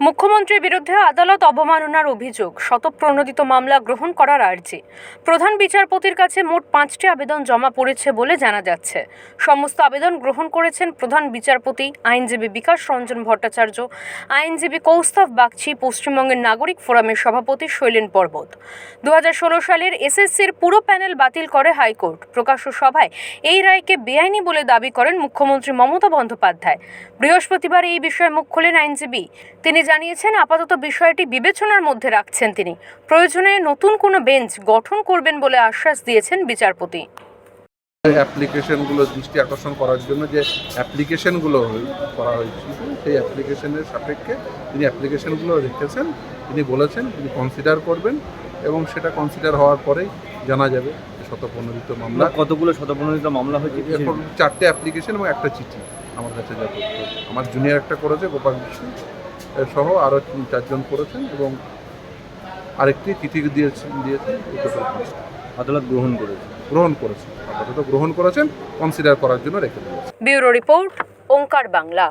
মুখ্যমন্ত্রীর বিরুদ্ধে আদালত অবমাননার অভিযোগ শতপ্রণোদিত মামলা গ্রহণ করার আর্জি। প্রধান বিচারপতির কাছে মোট পাঁচটি আবেদন জমা পড়েছে বলে জানা যাচ্ছে। সমস্ত আবেদন গ্রহণ করেছেন প্রধান বিচারপতি, আইনজীবী বিকাশ রঞ্জন ভট্টাচার্য, আইনজীবী কৌস্তভ বাগচি, পশ্চিমবঙ্গের নাগরিক ফোরামের সভাপতি শৈলেন পর্বত। দু হাজার ষোলো সালের এসএসসির পুরো প্যানেল বাতিল করে হাইকোর্ট। প্রকাশ্য সভায় এই রায়কে বেআইনি বলে দাবি করেন মুখ্যমন্ত্রী মমতা বন্দ্যোপাধ্যায়। বৃহস্পতিবার এই বিষয়ে মুখ খোলেন আইনজীবী। তিনি জানিয়েছেন আপাতত বিষয়টি বিবেচনার মধ্যে রাখছেন তিনি। প্রয়োজনে নতুন কোনো বেঞ্চ গঠন করবেন বলে আশ্বাস দিয়েছেন বিচারপতি। অ্যাপ্লিকেশনগুলো দৃষ্টি আকর্ষণ করার জন্য যে অ্যাপ্লিকেশনগুলো করা হয়েছিল সেই অ্যাপ্লিকেশনের সাপেক্ষে তিনি অ্যাপ্লিকেশনগুলো রেখেছেন। তিনি বলেছেন তিনি কনসিডার করবেন এবং সেটা কনসিডার হওয়ার পরেই জানা যাবে শতপ্রণোদিত মামলা। কতগুলো শতপ্রণোদিত মামলা হয়েছে এখন চারটে অ্যাপ্লিকেশন এবং একটা চিঠি আমার কাছে যা আমার জুনিয়র একটা করেছে গোপাল বিশ্ব এ সহ আরও তিন চারজন করেছেন এবং আরেকটি চিঠি দিয়েছেন দিয়েছেন আদালত গ্রহণ করেছে। গ্রহণ করেছেন আপাতত গ্রহণ করেছেন কনসিডার করার জন্য রেখে দিয়েছেন ব্যুরো রিপোর্ট ওঙ্কার বাংলা।